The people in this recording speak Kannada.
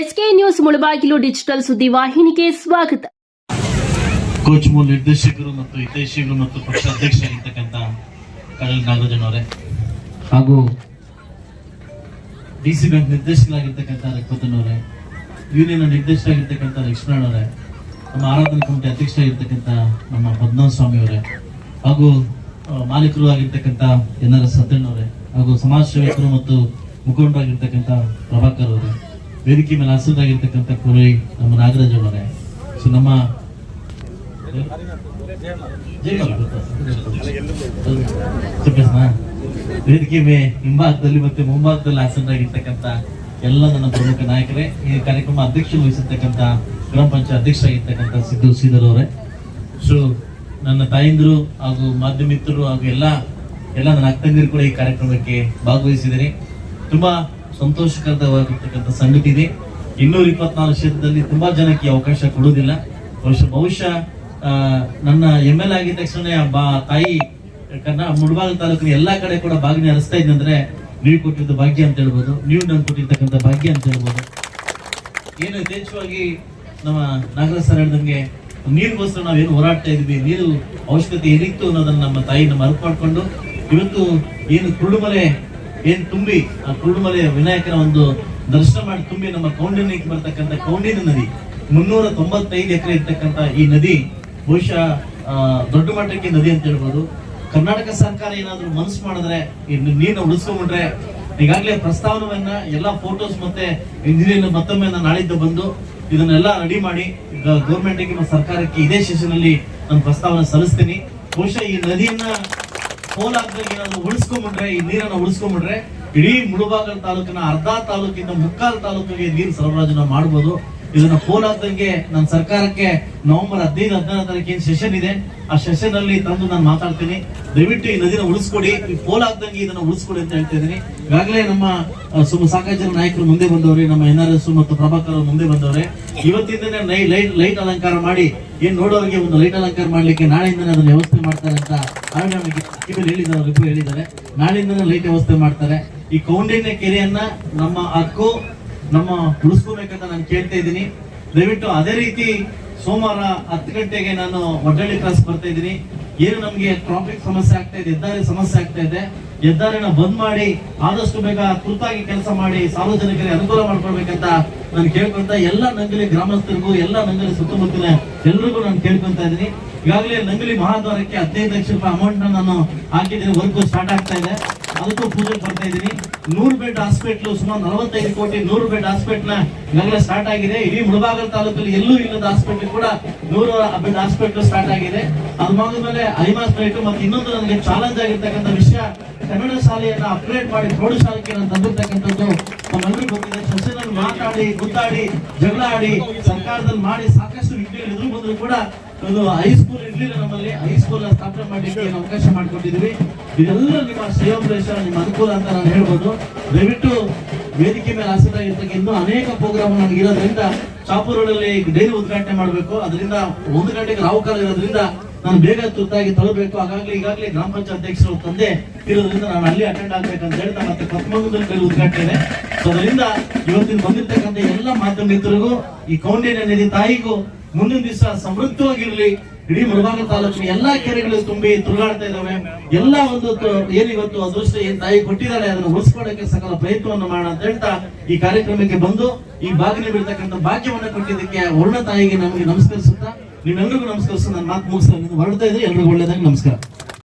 ಎಸ್ಕೆ ನ್ಯೂಸ್ ಮುಳಬಾಗಿಲು ಡಿಜಿಟಲ್ ಸುದ್ದಿ ವಾಹಿನಿಗೆ ಸ್ವಾಗತ. ಕೋಚ್ ಮೂಲ ನಿರ್ದೇಶಕರು ಮತ್ತು ಹಿತೈಷಿಗಳು ಮತ್ತು ಪಕ್ಷ ಅಧ್ಯಕ್ಷರಾಗಿರ್ತಕ್ಕಂಥ ಕಡಲ್ ನಾಗರಾಜನ್ ಅವರೇ. ಹಾಗೂ ಡಿ ಸಿ ಬ್ಯಾಂಕ್ ನಿರ್ದೇಶಕರಾಗಿರ್ತಕ್ಕಂಥ ರಘುಪತನ್ ಅವರೇ, ಯೂನಿಯನ್ ನಿರ್ದೇಶಕರಾಗಿರ್ತಕ್ಕಂಥ ಲಕ್ಷ್ಮಣ ಅವರೇ, ನಮ್ಮ ಆರಾಧನಾ ಕಮಿಟಿ ಅಧ್ಯಕ್ಷರಾಗಿರ್ತಕ್ಕಂಥ ನಮ್ಮ ಪದ್ಮನಾಭ ಸ್ವಾಮಿ ಅವರೇ, ಹಾಗೂ ಮಾಲೀಕರು ಆಗಿರ್ತಕ್ಕಂಥ ಎನ್ ಆರ್ ಎಸ್ ಅವರೇ, ಹಾಗೂ ಸಮಾಜ ಸೇವಕರು ಮತ್ತು ಮುಖಂಡರಾಗಿರ್ತಕ್ಕಂಥ ಪ್ರಭಾಕರ್ ಅವರೇ. ವೇದಿಕೆ ಮೇಲೆ ಆಸೀನರಾಗಿರ್ತಕ್ಕಂಥ ಕೊಲೆ ನಮ್ಮ ನಾಗರಾಜ್ ಅವರೇ. ಸೊ ನಮ್ಮ ವೇದಿಕೆ ಮೇ ಹಿಂಭಾಗದಲ್ಲಿ ಮತ್ತೆ ಮುಂಭಾಗದಲ್ಲಿ ಆಸನರಾಗಿರ್ತಕ್ಕಂಥ ಎಲ್ಲ ನನ್ನ ಪ್ರಮುಖ ನಾಯಕರೇ, ಈ ಕಾರ್ಯಕ್ರಮ ಅಧ್ಯಕ್ಷ ವಹಿಸಿರ್ತಕ್ಕಂಥ ಗ್ರಾಮ ಪಂಚಾಯತ್ ಅಧ್ಯಕ್ಷರಾಗಿರ್ತಕ್ಕಂಥ ಸಿದ್ದು ಶ್ರೀಧರ್ ಅವರೇ. ಸೊ ನನ್ನ ತಾಯಂದಿರು ಹಾಗೂ ಮಾಧ್ಯಮಿತರು ಹಾಗೂ ಎಲ್ಲ ಎಲ್ಲ ನನ್ನ ಅಕ್ಕಂದಿರು ಕೂಡ ಈ ಕಾರ್ಯಕ್ರಮಕ್ಕೆ ಭಾಗವಹಿಸಿದ್ದೀನಿ ತುಂಬಾ ಸಂತೋಷಕರವಾಗಿರ್ತಕ್ಕಂಥ ಸಂಗತಿ ಇದೆ. ಇನ್ನೂರ ಇಪ್ಪತ್ನಾಲ್ಕು ಕ್ಷೇತ್ರದಲ್ಲಿ ತುಂಬಾ ಜನಕ್ಕೆ ಅವಕಾಶ ಕೊಡುವುದಿಲ್ಲ. ಬಹುಶಃ ಬಹುಶಃ ನನ್ನ ಎಂ ಎಲ್ ಆಗಿದ ತಕ್ಷಣ ಬಾ ತಾಯಿ ಕನ್ನಡ ಮುಳಬಾಗಿಲು ತಾಲೂಕಿನ ಎಲ್ಲಾ ಕಡೆ ಕೂಡ ಬಾಗಿನ ಹರಿಸ್ತಾ ಇದ್ದಂದ್ರೆ ನೀವು ಕೊಟ್ಟಿದ್ದ ಭಾಗ್ಯ ಅಂತ ಹೇಳ್ಬೋದು. ನೀವು ನನ್ಗೆ ಕೊಟ್ಟಿರ್ತಕ್ಕಂಥ ಭಾಗ್ಯ ಅಂತ ಹೇಳ್ಬೋದು. ಏನು ಯಥೇಚ್ಛವಾಗಿ ನಮ್ಮ ನಾಗರಾಜ್ ಸರ್ ಹೇಳ್ದಂಗೆ ನೀರಿಗೋಸ್ಕರ ನಾವೇನು ಹೋರಾಡ್ತಾ ಇದ್ವಿ, ನೀರು ಅವಶ್ಯಕತೆ ಏನಿತ್ತು ಅನ್ನೋದನ್ನ ನಮ್ಮ ತಾಯಿ ನಮ್ಮ ಇವತ್ತು ಏನು ಕುರುಡುಮಲೆ ಏನ್ ತುಂಬಿ, ಆ ಕುರುಡುಮಲೆ ವಿನಾಯಕನ ಒಂದು ದರ್ಶನ ಮಾಡಿ ತುಂಬಿ ನಮ್ಮ ಕೌಂಡಿನ್ಯಕ್ಕೆ ಬರ್ತಕ್ಕಂಥ ಕೌಂಡಿನ ನದಿ. ಮುನ್ನೂರ ತೊಂಬತ್ತೈದು ಎಕರೆ ಇರ್ತಕ್ಕಂಥ ಈ ನದಿ ಬಹುಶಃ ದೊಡ್ಡ ಮಟ್ಟಕ್ಕೆ ನದಿ ಅಂತ ಹೇಳ್ಬೋದು. ಕರ್ನಾಟಕ ಸರ್ಕಾರ ಏನಾದರೂ ಮನಸ್ಸು ಮಾಡಿದ್ರೆ, ಈ ನೀರನ್ನ ಉಳಿಸ್ಕೊಂಡ್ಬಿಟ್ರೆ, ಈಗಾಗಲೇ ಪ್ರಸ್ತಾವನವನ್ನ ಎಲ್ಲಾ ಫೋಟೋಸ್ ಮತ್ತೆ ಇಂಜಿನಿಯರ್ ಮತ್ತೊಮ್ಮೆ ನಾಳಿದ್ದು ಬಂದು ಇದನ್ನೆಲ್ಲ ರೆಡಿ ಮಾಡಿ ಗೌರ್ಮೆಂಟ್ಗೆ ಮತ್ತು ಸರ್ಕಾರಕ್ಕೆ ಇದೇ ಸೆಷನ್ ಅಲ್ಲಿ ನಾನು ಪ್ರಸ್ತಾವನೆ ಸಲ್ಲಿಸ್ತೀನಿ. ಬಹುಶಃ ಈ ನದಿಯನ್ನ ಪೋಲಾಗ್ದಾಗ ಏನಾದ್ರು ಉಳಿಸ್ಕೊಂಡ್ಬಿಟ್ರೆ ಈ ನೀರನ್ನ ಉಳಿಸ್ಕೊಂಡ್ಬಿಟ್ರೆ ಇಡೀ ಮುಳುಬಾಗಲ್ ತಾಲೂಕಿನ ಅರ್ಧ ತಾಲೂಕಿನ ಮುಕ್ಕಾಲ್ ತಾಲೂಕಿಗೆ ನೀರು ಸರಬರಾಜು ಮಾಡಬಹುದು ಇದನ್ನ ಇದನ್ನ ಪೋಲಾಗ್ದಂಗೆ ನನ್ನ ಸರ್ಕಾರಕ್ಕೆ ನವೆಂಬರ್ ಹದಿನೈದು ಹದಿನಾರು ತಾರೀಕಿನ ಸೆಷನ್ ಇದೆ. ಆ ಸೆಷನ್ ಅಲ್ಲಿ ತಂದು ನಾನು ಮಾತಾಡ್ತೀನಿ. ದಯವಿಟ್ಟು ಈ ನದಿನ ಉಳಿಸ್ಕೊಡಿ. ಈ ಪೋಲಾಗ್ದಂಗೆ ಇದನ್ನ ಉಳಿಸ್ಕೊಡಿ ಅಂತ ಹೇಳ್ತಾ ಇದ್ದೀನಿ. ಈಗಾಗಲೇ ನಮ್ಮ ಸಾಕಷ್ಟು ಜನ ನಾಯಕರು ಮುಂದೆ ಬಂದವ್ರಿ, ನಮ್ಮ ಎನ್ ಆರ್ ಎಸ್ ಮತ್ತು ಪ್ರಭಾಕರ್ ಮುಂದೆ ಬಂದವ್ರೆ. ಇವತ್ತಿಂದನೇ ಲೈಟ್ ಲೈಟ್ ಅಲಂಕಾರ ಮಾಡಿ, ಏನ್ ನೋಡೋರಿಗೆ ಒಂದು ಲೈಟ್ ಅಲಂಕಾರ ಮಾಡ್ಲಿಕ್ಕೆ ನಾಳೆಯಿಂದನೇ ಅದನ್ನ ವ್ಯವಸ್ಥೆ ಮಾಡ್ತಾರೆ ಅಂತ ಇವರು ಹೇಳಿದ್ದಾರೆ ಹೇಳಿದ್ದಾರೆ. ನಾಳೆಯಿಂದನೇ ಲೈಟ್ ವ್ಯವಸ್ಥೆ ಮಾಡ್ತಾರೆ. ಈ ಕೌಂಡಿನ್ಯ ಕೆರೆಯನ್ನ ನಮ್ಮ ಹಕ್ಕು, ನಮ್ಮ ಉಳಿಸ್ಕೋಬೇಕಂತ ನಾನು ಕೇಳ್ತಾ ಇದ್ದೀನಿ. ದಯವಿಟ್ಟು ಅದೇ ರೀತಿ ಸೋಮವಾರ ಹತ್ತು ಗಂಟೆಗೆ ನಾನು ಒಡ್ಡಳ್ಳಿ ಕ್ರಾಸ್ ಬರ್ತಾ ಇದ್ದೀನಿ. ಏನು ನಮಗೆ ಟ್ರಾಫಿಕ್ ಸಮಸ್ಯೆ ಆಗ್ತಾ ಇದೆ, ಹೆದ್ದಾರಿ ಸಮಸ್ಯೆ ಆಗ್ತಾ ಇದೆ ಹೆದ್ದಾರಿನ ಬಂದ್ ಮಾಡಿ ಆದಷ್ಟು ಬೇಗ ತುರ್ತಾಗಿ ಕೆಲಸ ಮಾಡಿ ಸಾರ್ವಜನಿಕರಿಗೆ ಅನುಕೂಲ ಮಾಡ್ಕೊಳ್ಬೇಕಂತ ನಾನು ಕೇಳ್ಕೊಂತ ಎಲ್ಲ ನಂಗಲಿ ಗ್ರಾಮಸ್ಥರಿಗೂ, ಎಲ್ಲ ನಂಗಲಿ ಸುತ್ತಮುತ್ತಲಿನ ಎಲ್ರಿಗೂ ನಾನು ಕೇಳ್ಕೊಂತ ಇದ್ದೀನಿ. ಈಗಾಗಲೇ ನಂಗಲಿ ಮಹಾದ್ವಾರಕ್ಕೆ ಹದಿನೈದು ಲಕ್ಷ ರೂಪಾಯಿ ಅಮೌಂಟ್ ನಾನು ಹಾಕಿದ್ದೀನಿ. ವರ್ಕ್ ಸ್ಟಾರ್ಟ್ ಆಗ್ತಾ ಇದೆ. ಅದಕ್ಕೂ ಪೂಜೆ ಬರ್ತಾ ಇದ್ದೀನಿ. ನೂರು ಬೆಡ್ ಹಾಸ್ಪಿಟ್ಲು, ಸುಮಾರು ನಲವತ್ತೈದು ಕೋಟಿ ನೂರು ಬೆಡ್ ಹಾಸ್ಪಿಟ್ಲ್ ಈಗಾಗಲೇ ಸ್ಟಾರ್ಟ್ ಆಗಿದೆ. ಇಡೀ ಮುಳಬಾಗಲ್ ತಾಲೂಕಲ್ಲಿ ಎಲ್ಲೂ ಇಲ್ಲದ ಹಾಸ್ಪಿಟ್ಲ್ ಕೂಡ ನೂರು ಬೆಡ್ ಹಾಸ್ಪಿಟ್ಲ್ ಸ್ಟಾರ್ಟ್ ಆಗಿದೆ. ಅದು ಮೇಲೆ ಐಮಾಸ್ ರೈಟ್ ಮತ್ತೆ ಇನ್ನೊಂದು ನನಗೆ ಚಾಲೆಂಜ್ ಆಗಿರ್ತಕ್ಕಂಥ ವಿಷಯ, ಕನ್ನಡ ಶಾಲೆಯನ್ನ ಅಪ್ಗ್ರೇಡ್ ಮಾಡಿ ಪ್ರೌಢಶಾಲೆಗೆ ನಾನು ತಂದಿರ್ತಕ್ಕಂಥದ್ದು ನಮ್ಮೆಲ್ಲರಿಗೂ ಗೊತ್ತಿದೆ. ಸಸ್ಯದಲ್ಲಿ ಮಾತಾಡಿ, ಗುದ್ದಾಡಿ, ಜಗಳ ಆಡಿ ಸರ್ಕಾರದಲ್ಲಿ ಮಾಡಿ ಸಾಕಷ್ಟು ವಿಜ್ಞಾನ ಎದುರು ಬಂದ್ರು ಕೂಡ ಒಂದು ಹೈಸ್ಕೂಲ್ ಇರ್ಲಿಲ್ಲ ನಮ್ಮಲ್ಲಿ ಹೈಸ್ಕೂಲ್ ಸ್ಥಾಪನೆ ಮಾಡಲಿಕ್ಕೆ ಅವಕಾಶ ಮಾಡಿಕೊಟ್ಟಿದ್ವಿ ಇದೆಲ್ಲ ನಿಮ್ಮ ಶ್ರೇಯೋಪದೇಶ ನಿಮ್ಮ ಅನುಕೂಲ ಅಂತ ನಾನು ಹೇಳ್ಬೋದು. ದಯವಿಟ್ಟು ವೇದಿಕೆ ಮೇಲೆ ಆಸಕ್ತ ಇನ್ನೂ ಅನೇಕ ಪ್ರೋಗ್ರಾಮ್ ನನಗೆ ಇರೋದ್ರಿಂದ ಚಾಪೂರಲ್ಲಿ ಡೈಲಿ ಉದ್ಘಾಟನೆ ಮಾಡಬೇಕು. ಅದರಿಂದ ಒಂದು ಗಂಟೆಗೆ ರಾವು ಕಾಲ ಇರೋದ್ರಿಂದ ನಾನು ಬೇಗ ತುತ್ತಾಗಿ ತಲುಪಬೇಕು. ಹಾಗಾಗಲಿ, ಈಗಾಗಲೇ ಗ್ರಾಮ ಪಂಚಾಯತ್ ಅಧ್ಯಕ್ಷರು ತಂದೆ ಇರೋದ್ರಿಂದ ನಾನು ಅಲ್ಲಿ ಅಟೆಂಡ್ ಆಗ್ಬೇಕಂತ ಹೇಳ್ತಾ ಮತ್ತೆ ಕೊತ್ತಮಂಗಲದಲ್ಲಿ ಡೈಲಿ ಉದ್ಘಾಟನೆ. ಸೊ ಅದರಿಂದ ಇವತ್ತಿನ ಬಂದಿರ್ತಕ್ಕಂಥ ಎಲ್ಲ ಮಾಧ್ಯಮ ಮಿತ್ರರಿಗೂ, ಈ ಕೌಂಡಿನ್ಯ ನಿಧಿ ತಾಯಿಗೂ ಮುಂದಿನ ದಿವಸ ಸಮೃದ್ಧವಾಗಿರಲಿ, ಇಡೀ ಮುಳಬಾಗ ತಾಲೂಕಿನ ಎಲ್ಲಾ ಕೆರೆಗಳು ತುಂಬಿ ತುಳುಗಾಡ್ತಾ ಇದಾವೆ. ಎಲ್ಲ ಒಂದು ಏನಿವತ್ತು ಅದೃಷ್ಟ ಏನ್ ತಾಯಿ ಕೊಟ್ಟಿದ್ದಾರೆ, ಅದನ್ನು ಉಳಿಸ್ಕೊಳ್ಳೋಕೆ ಸಕಲ ಪ್ರಯತ್ನವನ್ನು ಮಾಡೋಣ ಅಂತ ಹೇಳ್ತಾ ಈ ಕಾರ್ಯಕ್ರಮಕ್ಕೆ ಬಂದು, ಈ ಬಾಗಿಲು ಬಿಡ್ತಕ್ಕಂಥ ಭಾಗ್ಯವನ್ನ ಕೊಟ್ಟಿದ್ದಕ್ಕೆ ವರ್ಣ ತಾಯಿಗೆ ನಮಗೆ ನಮಸ್ಕರಿಸುತ್ತಾ ನಿಮ್ಮೆಲ್ಲರಿಗೂ ನಮಸ್ಕರಿಸ್ತಾ ನನ್ನ ಮಾತು ಮುಗಿಸ್ತಾ ಹೊರಡ್ತಾ ಇದ್ರೆ, ಎಲ್ರಿಗೂ ಒಳ್ಳೇದಾಗಿ ನಮಸ್ಕಾರ.